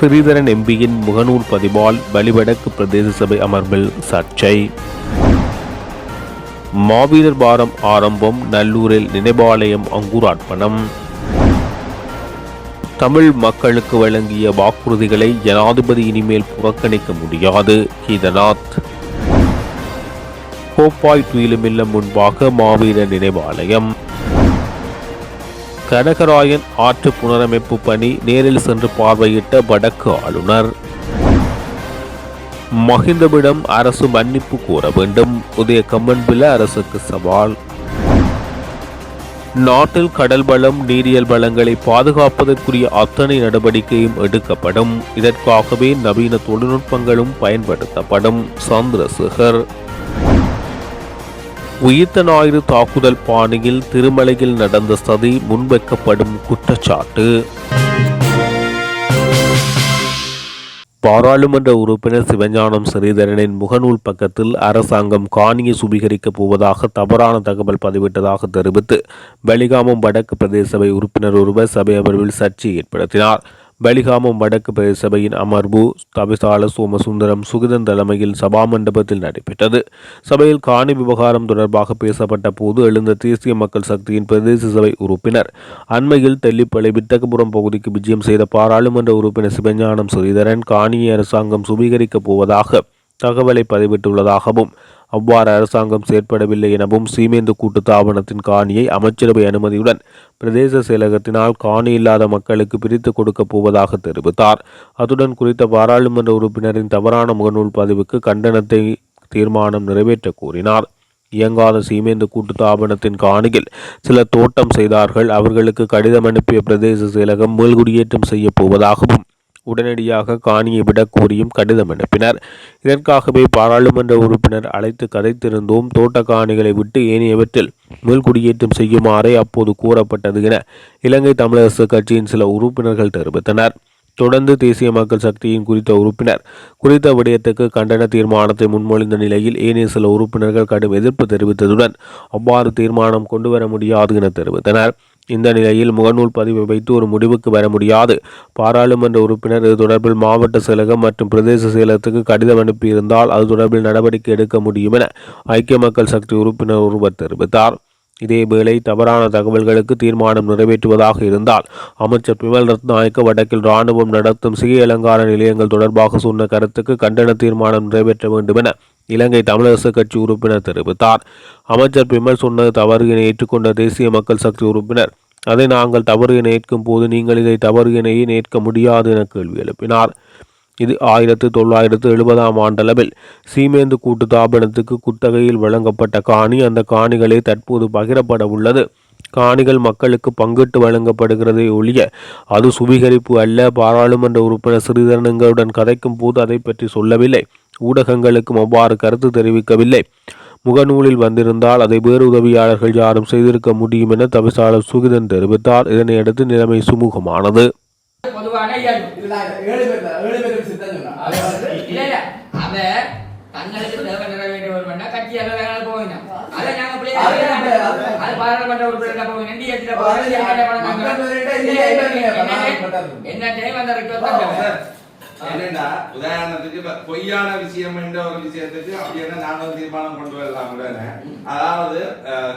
ஸ்ரீதரன் எம்பியின் முகநூல் பதிவால் வலிவடக்கு பிரதேச சபை அமர்வில் சர்ச்சை. மாவீரர் வாரம் ஆரம்பம் நல்லூரில் நினைவாலயம் அங்குரார்ப்பணம். தமிழ் மக்களுக்கு வழங்கிய வாக்குறுதிகளை ஜனாதிபதி இனிமேல் புறக்கணிக்க முடியாது. கீதநாத். கோப்பாய் துயிலுமில்லம் முன்பாக மாவீரர் நினைவாலயம். கடகராயன் ஆற்று புனரமைப்பு பணி நேரில் சென்று பார்வையிட்ட வடக்கு ஆளுநர். மஹிந்தவிடம் அரசு மன்னிப்பு கோர வேண்டும். உதய கம்மன்பில அரசுக்கு சவால். நாட்டில் கடல் வளம் நீரியல் வளங்களை பாதுகாப்பதற்குரிய அத்தனை நடவடிக்கையும் எடுக்கப்படும். இதற்காகவே நவீன தொழில்நுட்பங்களும் பயன்படுத்தப்படும் சந்திரசேகர். உயிர்த்த ஞாயிறு தாக்குதல் பாணியில் திருமலையில் நடந்த சதி முன்வைக்கப்படும் குற்றச்சாட்டு. பாராளுமன்ற உறுப்பினர் சிவஞானம் ஸ்ரீதரனின் முகநூல் பக்கத்தில் அரசாங்கம் காணியை சுபீகரிக்கப் போவதாக தவறான தகவல் பதிவிட்டதாக தெரிவித்து வெளிகாமம் வடக்கு பிரதேச சபை உறுப்பினர் ஒருவர் சபை அமர்வில் சர்ச்சை ஏற்படுத்தினார். பலிகாமம் வடக்கு பிரதேச சபையின் அமர்வு தவிசாள சோமசுந்தரம் சுகிதன் தலைமையில் சபா மண்டபத்தில் நடைபெற்றது. சபையில் காணி விவகாரம் தொடர்பாக பேசப்பட்ட போது எழுந்த தேசிய மக்கள் சக்தியின் பிரதேச சபை உறுப்பினர் அண்மையில் தெல்லிப்பளை விட்டகபுரம் பகுதிக்கு விஜயம் செய்த பாராளுமன்ற உறுப்பினர் சிவஞானம் ஸ்ரீதரன் காணியை அரசாங்கம் சுபீகரிக்கப் போவதாக தகவலை பதிவிட்டுள்ளதாகவும் அவ்வாறு அரசாங்கம் செயற்படவில்லை எனவும் சீமேந்து கூட்டு தாபனத்தின் காணியை அமைச்சரவை அனுமதியுடன் பிரதேச செயலகத்தினால் காணி இல்லாத மக்களுக்கு பிரித்து கொடுக்கப் போவதாக தெரிவித்தார். அத்துடன் குறித்த பாராளுமன்ற உறுப்பினரின் தவறான முகநூல் பதிவுக்கு கண்டனத்தை தீர்மானம் நிறைவேற்ற கூறினார் இயங்காத சீமேந்து கூட்டு தாபனத்தின் காணியில் சில தோட்டம் செய்தார்கள். அவர்களுக்கு கடிதம் அனுப்பிய பிரதேச செயலகம் மேல்குடியேற்றம் செய்யப் போவதாகவும் உடனடியாக காணியை விட கூறியும் கடிதம் அனுப்பினர். இதற்காகவே பாராளுமன்ற உறுப்பினர் அழைத்து கதைத்திருந்தோம். தோட்ட காணிகளை விட்டு ஏனையவற்றில் மீள்குடியேற்றம் செய்யுமாறே அப்போது கூறப்பட்டது என இலங்கை தமிழரசு கட்சியின் சில உறுப்பினர்கள் தெரிவித்தனர். தொடர்ந்து தேசிய மக்கள் சக்தியின் குறித்த உறுப்பினர் குறித்த விடயத்துக்கு கண்டன தீர்மானத்தை முன்மொழிந்த நிலையில் ஏனைய சில உறுப்பினர்கள் கடும் எதிர்ப்பு தெரிவித்ததுடன் அவ்வாறு தீர்மானம் கொண்டுவர முடியாது என தெரிவித்தனர். இந்த நிலையில் முகநூல் பதிவை வைத்து ஒரு முடிவுக்கு வர முடியாது. பாராளுமன்ற உறுப்பினர் இது தொடர்பில் மாவட்ட செயலகம் மற்றும் பிரதேச செயலகத்துக்கு கடிதம் அனுப்பியிருந்தால் அது தொடர்பில் நடவடிக்கை எடுக்க முடியும் என ஐக்கிய மக்கள் சக்தி உறுப்பினர் ஒருவர் தெரிவித்தார். இதேவேளை தவறான தகவல்களுக்கு தீர்மானம் நிறைவேற்றுவதாக இருந்தால் அமைச்சர் பிமல் ரத்நாயக்க வடக்கில் இராணுவம் நடத்தும் சிகை அலங்கார நிலையங்கள் தொடர்பாக சொன்ன கருத்துக்கு கண்டன தீர்மானம் நிறைவேற்ற வேண்டும் என இலங்கை தமிழரசு கட்சி உறுப்பினர் தெரிவித்தார். அமைச்சர் பிமல் சொன்னது தவறு என ஏற்றுக்கொண்ட தேசிய மக்கள் சக்தி உறுப்பினர். அதை நாங்கள் தவறு என ஏற்கும் போது நீங்கள் இதை தவறு என ஏற்க முடியாது என கேள்வி எழுப்பினார். இது ஆயிரத்து தொள்ளாயிரத்து எழுபதாம் ஆண்டளவில் சீமேந்து கூட்டு தாபனத்துக்கு குத்தகையில் வழங்கப்பட்ட காணி. அந்த காணிகளே தற்போது பகிரப்பட உள்ளது. காணிகள் மக்களுக்கு பங்கிட்டு வழங்கப்படுகிறதே ஒழிய அது சுவீகரிப்பு அல்ல. பாராளுமன்ற உறுப்பினர் சிறிதரனுங்களுடன் கதைக்கும் போது அதை பற்றி சொல்லவில்லை. ஊடகங்களுக்கும் அவ்வாறு கருத்து தெரிவிக்கவில்லை முகநூலில் வந்திருந்தால் அதை வேறு உதவியாளர்கள் யாரும் செய்திருக்க முடியும் என தவிசாளர் சுகிதன் தெரிவித்தார் இதனையடுத்து நிலைமை சுமூகமானது பொதுவான தங்களுக்கு தேவை நிறைவேற்ற கட்சி அலுவலகங்கள் அதை நாங்க அது பாராளுமன்ற உறுப்பினர். என்ன டைம் வந்த என்னடா உதாரணத்துக்கு பொய்யான விஷயம் என்ற ஒரு விஷயத்துக்கு அப்படி என்ன நானும் தீர்மானம் கொண்டு வரலாம் அதாவது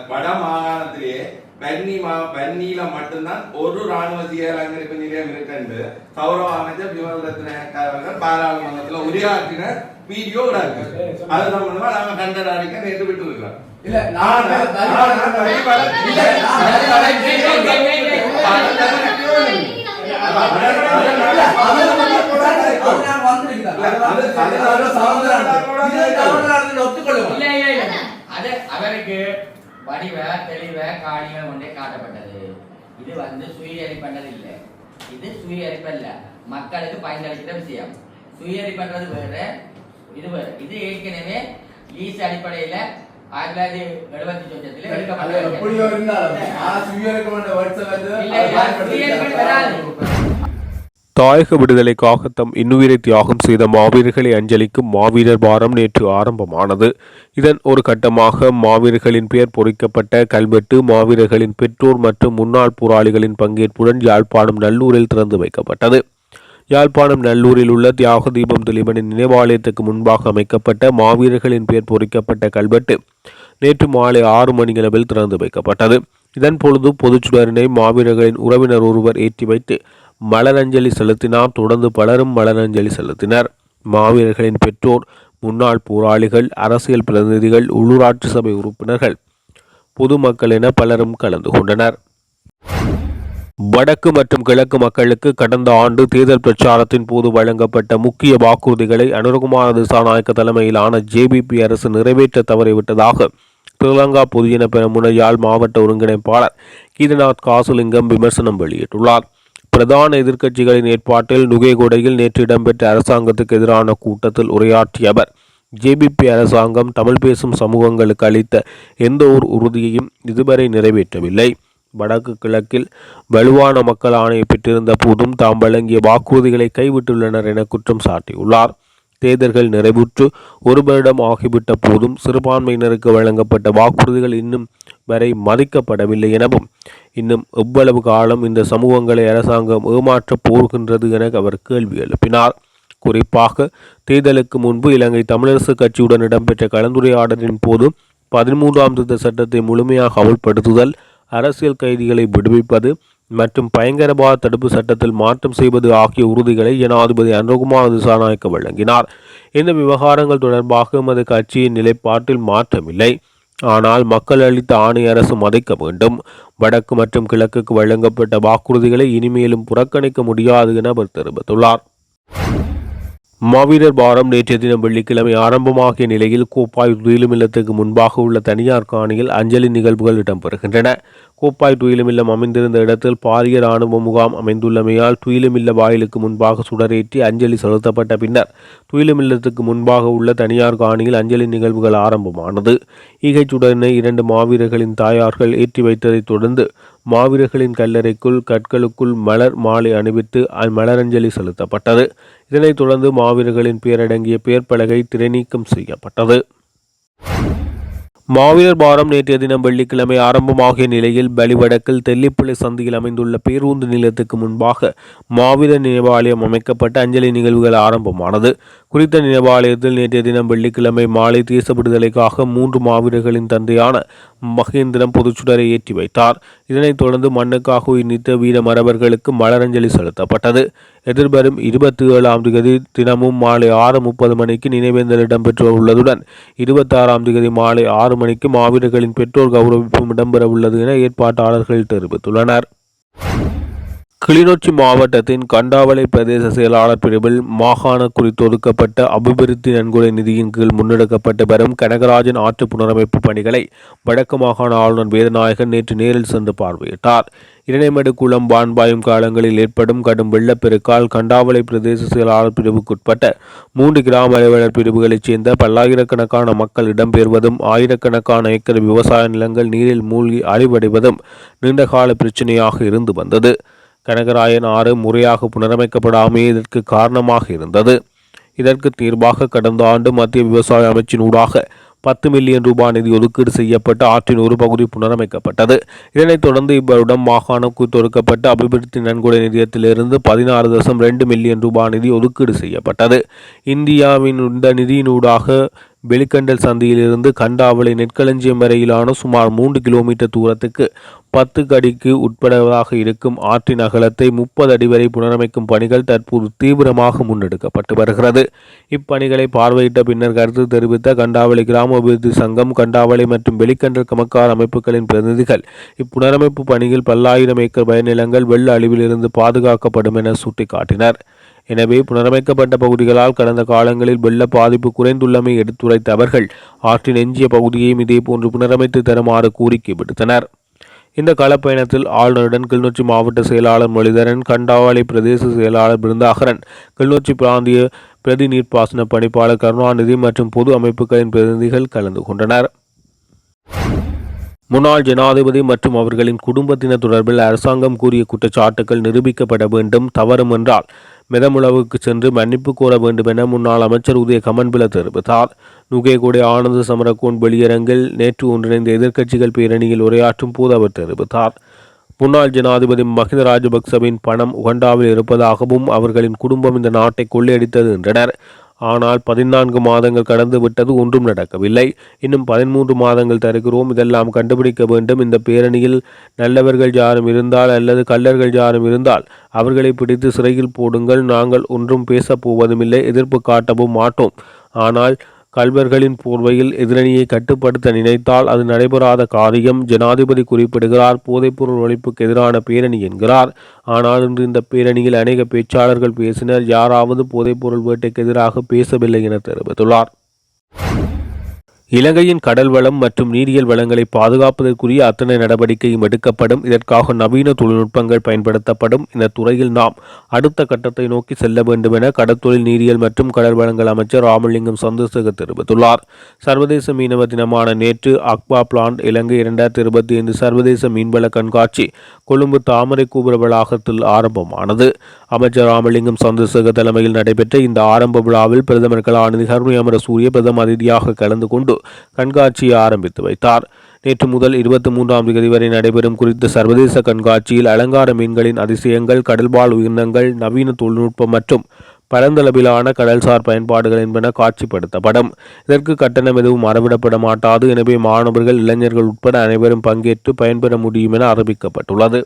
வட மாகாணத்திலேயே வன்னி மா வன்னியில மட்டும்தான் ஒரு ராணுவ சீரமைப்பு நிலையம் இருக்குன்னு கௌரவ அமைச்சர் விமல் ரத்ன அவர்கள் பாராளுமன்றத்துல உரையாற்றின வீடியோ இருக்கு அது சம்பந்தமா நாங்க கண்டன அறிக்கை நேற்று விட்டு இருக்கிறோம் இல்ல, நான் இல்ல, இல்ல, அது. இல்ல. இல்ல இல்ல. இல்ல அவருக்கு வடிவ தெளிவ காணிகள் ஒன்றே காட்டப்பட்டது. இது வந்து சுயரி பண்ணது இல்ல இது சுயரி அல்ல மக்களுக்கு பயனளிக்கிற விஷயம். சுயரி பண்றது வேற இது வேற. இது ஏற்கனவே லீஸ் அடிப்படையில ஆயிரத்தி தொள்ளாயிரத்தி எழுபத்தி சொச்சத்துல அது தாயக விடுதலைக்காக தம் இன்னுயிரை தியாகம் செய்த மாவீரர்களை அஞ்சலிக்கும் மாவீரர் வாரம் நேற்று ஆரம்பமானது. இதன் ஒரு கட்டமாக மாவீரர்களின் பெயர் பொறிக்கப்பட்ட கல்வெட்டு மாவீரர்களின் பெற்றோர் மற்றும் முன்னாள் போராளிகளின் பங்கேற்புடன் யாழ்ப்பாணம் நல்லூரில் திறந்து வைக்கப்பட்டது. யாழ்ப்பாணம் நல்லூரில் உள்ள தியாக தீபம் திலீபனின் நினைவாலயத்துக்கு முன்பாக அமைக்கப்பட்ட மாவீரர்களின் பெயர் பொறிக்கப்பட்ட கல்வெட்டு நேற்று மாலை ஆறு மணியளவில் திறந்து வைக்கப்பட்டது. இதன் பொழுது பொதுச்சுடரினை மாவீரர்களின் உறவினர் ஒருவர் ஏற்றி வைத்து மலரஞ்சலி செலுத்தினார். தொடர்ந்து பலரும் மலரஞ்சலி செலுத்தினர். மாவீரர்களின் பெற்றோர் முன்னாள் போராளிகள் அரசியல் பிரதிநிதிகள் உள்ளூராட்சி சபை உறுப்பினர்கள் பொதுமக்கள் என பலரும் கலந்து கொண்டனர். வடக்கு மற்றும் கிழக்கு மக்களுக்கு கடந்த ஆண்டு தேர்தல் பிரச்சாரத்தின் போது வழங்கப்பட்ட முக்கிய வாக்குறுதிகளை அனுரகுமார திசாநாயக்க தலைமையிலான ஜேபிபி அரசு நிறைவேற்ற தவறிவிட்டதாக ஸ்ரீலங்கா பொதுஜன பெரமுன மாவட்ட ஒருங்கிணைப்பாளர் கீதநாத் காசுலிங்கம் விமர்சனம் வெளியிட்டுள்ளார். பிரதான எதிர்க்கட்சிகளின் ஏற்பாட்டில் நுகேகொடையில் நேற்று இடம்பெற்ற அரசாங்கத்துக்கு எதிரான கூட்டத்தில் உரையாற்றிய அவர் ஜேபிபி அரசாங்கம் தமிழ் பேசும் சமூகங்களுக்கு அளித்த எந்த ஒரு உறுதியையும் இதுவரை நிறைவேற்றவில்லை. வடக்கு கிழக்கில் வலுவான மக்கள் ஆணையை பெற்றிருந்த போதும் தாம் வழங்கிய வாக்குறுதிகளை கைவிட்டுள்ளனர் என குற்றம் சாட்டியுள்ளார். தேர்தல்கள் நிறைவுற்று ஒரு வருடம் ஆகிவிட்ட போதும் சிறுபான்மையினருக்கு வழங்கப்பட்ட வாக்குறுதிகள் இன்னும் வரை மதிக்கப்படவில்லை எனவும் இன்னும் எவ்வளவு காலம் இந்த சமூகங்களை அரசாங்கம் ஏமாற்றப் போகின்றது என அவர் கேள்வி எழுப்பினார். குறிப்பாக தேர்தலுக்கு முன்பு இலங்கை தமிழரசு கட்சியுடன் இடம்பெற்ற கலந்துரையாடலின் போது பதிமூன்றாம் திருத்த சட்டத்தை முழுமையாக அமல்படுத்துதல் அரசியல் கைதிகளை விடுவிப்பது மற்றும் பயங்கரவாத தடுப்பு சட்டத்தில் மாற்றம் செய்வது ஆகிய உறுதிகளை ஜனாதிபதி அனுகுமார் திசாநாயக்க வழங்கினார். இந்த விவகாரங்கள் தொடர்பாக எமது கட்சியின் நிலைப்பாட்டில் மாற்றமில்லை. ஆனால் மக்கள் அளித்த ஆணை அரசு மதிக்க வேண்டும். வடக்கு மற்றும் கிழக்குக்கு வழங்கப்பட்ட வாக்குறுதிகளை இனிமேலும் புறக்கணிக்க முடியாது என அவர் தெரிவித்துள்ளார். மாவீரர் வாரம் நேற்றைய தினம் வெள்ளிக்கிழமை ஆரம்பமாகிய நிலையில் கோப்பாய் துயிலும் இல்லத்துக்கு முன்பாக உள்ள தனியார் காணியில் அஞ்சலி நிகழ்வுகள் இடம்பெறுகின்றன. கோப்பாய் துயிலும் இல்லம் அமைந்திருந்த இடத்தில் பாரிய இராணுவ முகாம் அமைந்துள்ளமையால் துயிலும் இல்ல வாயிலுக்கு முன்பாக சுடரேற்றி அஞ்சலி செலுத்தப்பட்ட பின்னர் துயிலும் இல்லத்துக்கு முன்பாக உள்ள தனியார் காணியில் அஞ்சலி நிகழ்வுகள் ஆரம்பமானது. ஈகை சுடரினை இரண்டு மாவீரர்களின் தாயார்கள் ஏற்றி வைத்ததைத் தொடர்ந்து மாவீரர்களின் கல்லறைக்குள் கற்களுக்குள் மலர் மாலை அணிவித்து மலரஞ்சலி செலுத்தப்பட்டது. இதனைத் தொடர்ந்து மாவீரர்களின் பெயரடங்கிய பெயர் பலகை திரைநீக்கம் செய்யப்பட்டது. மாவீரர் பாரம் நேற்றைய தினம் வெள்ளிக்கிழமை ஆரம்பமாகிய நிலையில் பலிவடக்கில் தெல்லிப்பளை சந்தியில் அமைந்துள்ள பேருந்து நிலையத்துக்கு முன்பாக மாவீரர் நினைவாலயம் அமைக்கப்பட்ட அஞ்சலி நிகழ்வுகள் ஆரம்பமானது. குறித்த நினைவாலயத்தில் நேற்றைய தினம் வெள்ளிக்கிழமை மாலை தேச விடுதலைக்காக மூன்று மாவீரர்களின் தந்தையான மகேந்திரம் பொதுச்சுடரை ஏற்றி வைத்தார். இதனைத் தொடர்ந்து மண்ணுக்காக உயிர் நீத்த வீர மரபர்களுக்கு மலரஞ்சலி செலுத்தப்பட்டது. எதிர்வரும் இருபத்தி ஏழாம் தேதி தினமும் மாலை ஆறு முப்பது மணிக்கு நினைவேந்தல் இடம்பெற்று உள்ளதுடன் இருபத்தாறாம் தேதி மாலை ஆறு மணிக்கு மாவீரர்களின் பெற்றோர் கௌரவிப்பும் இடம்பெற உள்ளது என ஏற்பாட்டாளர்கள் தெரிவித்துள்ளனர். கிளிநொச்சி மாவட்டத்தின் கண்டாவளை பிரதேச செயலாளர் பிரிவில் மாகாண குறித்து ஒதுக்கப்பட்ட அபிவிருத்தி நன்கொடை நிதியின் கீழ் முன்னெடுக்கப்பட்டு வரும் கனகராஜன் ஆற்று புனரமைப்பு பணிகளை வடக்கு மாகாண ஆளுநர் வேதநாயகன் நேற்று நேரில் சென்று பார்வையிட்டார். இரணைமடு குளம் வான்பாயும் காலங்களில் ஏற்படும் கடும் வெள்ளப்பெருக்கால் கண்டாவளை பிரதேச செயலாளர் பிரிவுக்குட்பட்ட மூன்று கிராம அலுவலர் பிரிவுகளைச் சேர்ந்த பல்லாயிரக்கணக்கான மக்கள் இடம்பெறுவதும் ஆயிரக்கணக்கான ஏக்கர் விவசாய நிலங்கள் நீரில் மூழ்கி அழிவடைவதும் நீண்டகால பிரச்சினையாக இருந்து வந்தது. கனகராயன் ஆறு முறையாக புனரமைக்கப்படாமே இதற்கு காரணமாக இருந்தது. இதற்கு தீர்வாக கடந்த ஆண்டு மத்திய விவசாய அமைச்சின் ஊடாக பத்து மில்லியன் ரூபாய் நிதி ஒதுக்கீடு செய்யப்பட்டு ஆற்றின் ஒரு பகுதி புனரமைக்கப்பட்டது. இதனைத் தொடர்ந்து இவ்வருடம் மாகாணம் தொடுக்கப்பட்ட அபிவிருத்தி நன்கொடை நிதியத்திலிருந்து பதினாறு தசம் ரெண்டு மில்லியன் ரூபாய் நிதி ஒதுக்கீடு செய்யப்பட்டது. இந்தியாவின் இந்த நிதியினூடாக வெளிக்கண்டல் சந்தியிலிருந்து கண்டாவளை நெற்களஞ்சியம் வரையிலான சுமார் மூன்று கிலோமீட்டர் தூரத்துக்கு பத்து அடிக்கு உட்படுவதாக இருக்கும் ஆற்றின் அகலத்தை முப்பது அடி வரை புனரமைக்கும் பணிகள் தற்போது தீவிரமாக முன்னெடுக்கப்பட்டு வருகிறது. இப்பணிகளை பார்வையிட்ட பின்னர் கருத்து தெரிவித்த கண்டாவளி கிராம அபிவிருத்தி சங்கம் கண்டாவளி மற்றும் வெளிக்கண்டல் கமக்கார் அமைப்புகளின் பிரதிநிதிகள் இப்புனரமைப்பு பணியில் பல்லாயிரம் ஏக்கர் பயநிலங்கள் வெள்ள அழிவிலிருந்து பாதுகாக்கப்படும் என சுட்டிக்காட்டினர். எனவே புனரமைக்கப்பட்ட பகுதிகளால் கடந்த காலங்களில் வெள்ள பாதிப்பு குறைந்துள்ளமை எடுத்துரைத்த அவர்கள் ஆற்றின் எஞ்சிய பகுதியையும் இதேபோன்று புனரமைத்து தருமாறு கோரிக்கை விடுத்தனர். இந்த களப்பயணத்தில் ஆளுநருடன் கிளிநொச்சி மாவட்ட செயலாளர் மொழிதரன் கண்டாவளி பிரதேச செயலாளர் பிருந்தாகரன் கிளிநொச்சி பிராந்திய பிரதி நீர்ப்பாசன பணிப்பாளர் கருணாநிதி மற்றும் பொது அமைப்புகளின் பிரதிநிதிகள் கலந்து கொண்டனர். முன்னாள் ஜனாதிபதி மற்றும் அவர்களின் குடும்பத்தினர் தொடர்பில் அரசாங்கம் கூறிய குற்றச்சாட்டுகள் நிரூபிக்கப்பட வேண்டும் தவறும் என்றால் மெதமுளவுக்கு சென்று மன்னிப்பு கோர வேண்டும் என முன்னாள் அமைச்சர் உதய கமன்பில தெரிவித்தார். நுகேகுடை ஆனந்த சமரகோன் வெளியரங்கில் நேற்று ஒன்றிணைந்த எதிர்க்கட்சிகள் பேரணியில் உரையாற்றும் போது அவர் தெரிவித்தார். முன்னாள் ஜனாதிபதி மஹிந்த ராஜபக்சவின் பணம் உகண்டாவில் இருப்பதாகவும் அவர்களின் குடும்பம் இந்த நாட்டை கொள்ளையடித்தது என்றனர். ஆனால் பதினான்கு மாதங்கள் கடந்து விட்டது ஒன்றும் நடக்கவில்லை. இன்னும் பதிமூன்று மாதங்கள் தருகிறோம். இதெல்லாம் கண்டுபிடிக்க வேண்டும். இந்த பேரணியில் நல்லவர்கள் யாரும் இருந்தால் அல்லது கள்ளர்கள் யாரும் இருந்தால் அவர்களை பிடித்து சிறையில் போடுங்கள். நாங்கள் ஒன்றும் பேசப் போவதுமில்லை. எதிர்ப்பு காட்டவும் மாட்டோம். ஆனால் கல்வர்களின் போர்வையில் எதிரணியை கட்டுப்படுத்த நினைத்தால் அது நடைபெறாத காரியம். ஜனாதிபதி குறிப்பிடுகிறார் போதைப்பொருள் ஒழிப்புக்கு எதிரான பேரணி என்கிறார். ஆனால் இன்று இந்த பேரணியில் அநேக பேச்சாளர்கள் பேசினர். யாராவது போதைப்பொருள் வேட்டைக்கு எதிராக பேசவில்லை என தெரிவித்துள்ளார். இலங்கையின் கடல் வளம் மற்றும் நீரியல் வளங்களை பாதுகாப்பதற்குரிய அத்தனை நடவடிக்கையும் எடுக்கப்படும். இதற்காக நவீன தொழில்நுட்பங்கள் பயன்படுத்தப்படும். இந்த துறையில் நாம் அடுத்த கட்டத்தை நோக்கி செல்ல வேண்டும் என கடற்தொழில் நீரியல் மற்றும் கடல் வளங்கள் அமைச்சர் ராமலிங்கம் சந்திரசேகர் தெரிவித்துள்ளார். சர்வதேச மீனவ தினமான நேற்று அக்வா பிளான்ட் இலங்கை இரண்டாயிரத்தி இருபத்தி ஐந்து சர்வதேச மீன்வள கண்காட்சி கொழும்பு தாமரை கூபுர வளாகத்தில் ஆரம்பமானது. அமைச்சர் ராமலிங்கம் சந்திரசேகர் தலைமையில் நடைபெற்ற இந்த ஆரம்ப விழாவில் பிரதமர் கலாநிதி கருணை அமரசூரிய பிரதம அதிதியாக கலந்து கொண்டு கண்காட்சியை ஆரம்பித்து வைத்தார். நேற்று முதல் இருபத்தி மூன்றாம் தேதி வரை நடைபெறும் குறித்த சர்வதேச கண்காட்சியில் அலங்கார மீன்களின் அதிசயங்கள் கடல்வாழ் உயிரினங்கள் நவீன தொழில்நுட்பம் மற்றும் பரந்தளவிலான கடல்சார் பயன்பாடுகள் என்பன காட்சிப்படுத்தப்படும். இதற்கு கட்டணம் எதுவும் அறவிடப்பட மாட்டாது. எனவே மாணவர்கள் இளைஞர்கள் உட்பட அனைவரும் பங்கேற்று பயன்பெற முடியும் என அறிவிக்கப்பட்டுள்ளது.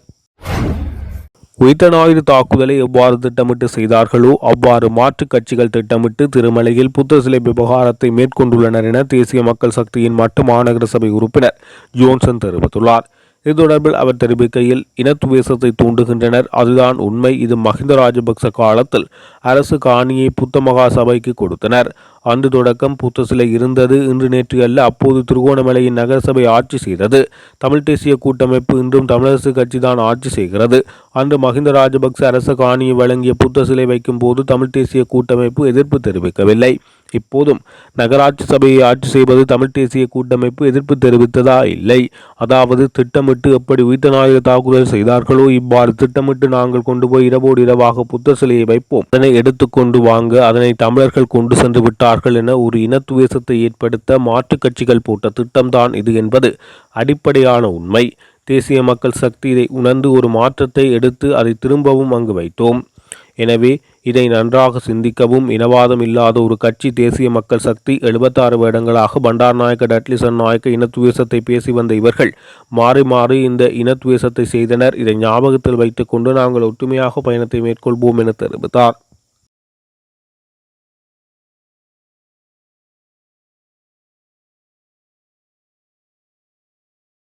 உயிர்த்த ஞாயிறு தாக்குதலை எவ்வாறு திட்டமிட்டு செய்தார்களோ அவ்வாறு மாற்றுக் கட்சிகள் திட்டமிட்டு திருமலையில் புத்த சிலை விவகாரத்தை மேற்கொண்டுள்ளனர் என தேசிய மக்கள் சக்தியின் மட்டு மாநகர சபை உறுப்பினர் ஜோன்சன் தெரிவித்துள்ளார். இது தொடர்பில் அவர் தெரிவிக்கையில் இனத்துவேசத்தை தூண்டுகின்றனர். அதுதான் உண்மை. இது மஹிந்த ராஜபக்ச காலத்தில் அரசு காணியை புத்த மகா சபைக்கு கொடுத்தனர். அன்று தொடக்கம் புத்த சிலை இருந்தது. இன்று நேற்று அல்ல அப்போது திருகோணமலையின் நகரசபை ஆட்சி செய்தது. தமிழ் தேசிய கூட்டமைப்பு இன்றும் தமிழரசு கட்சி தான் ஆட்சி செய்கிறது. அன்று மஹிந்த ராஜபக்ச அரசு காணியை வழங்கிய புத்த சிலை வைக்கும் போது தமிழ் தேசிய கூட்டமைப்பு எதிர்ப்பு தெரிவிக்கவில்லை. இப்போதும் நகராட்சி சபையை ஆட்சி செய்வது தமிழ் தேசிய கூட்டமைப்பு எதிர்ப்பு தெரிவித்ததா? இல்லை. அதாவது திட்டமிட்டு எப்படி உயிர்த்த தாக்குதல் செய்தார்களோ? இவ்வாறு திட்டமிட்டு நாங்கள் கொண்டு போய் இரவோடு இரவாக புத்த சிலையை வைப்போம். அதனை எடுத்துக்கொண்டு வாங்க அதனை தமிழர்கள் கொண்டு சென்று விட்டார்கள் என ஒரு இனத்துவேசத்தை ஏற்படுத்த மாற்றுக் கட்சிகள் போட்ட திட்டம்தான் இது என்பது அடிப்படையான உண்மை. தேசிய மக்கள் சக்தி இதை உணர்ந்து ஒரு மாற்றத்தை எடுத்து அதை திரும்பவும் அங்கு வைத்தோம். எனவே இதை நன்றாக சிந்திக்கவும் இனவாதம் இல்லாத ஒரு கட்சி தேசிய மக்கள் சக்தி எழுபத்தாறு வருடங்களாக பண்டார் நாயக்க டட்லிசன் நாயக்க இனத்துவேசத்தை பேசி வந்த இவர்கள் மாறி மாறி இந்த இனத்துவேசத்தை செய்தனர். இதை ஞாபகத்தில் வைத்துக்கொண்டு நாங்கள் ஒற்றுமையாக பயணத்தை மேற்கொள்வோம் என தெரிவித்தார்.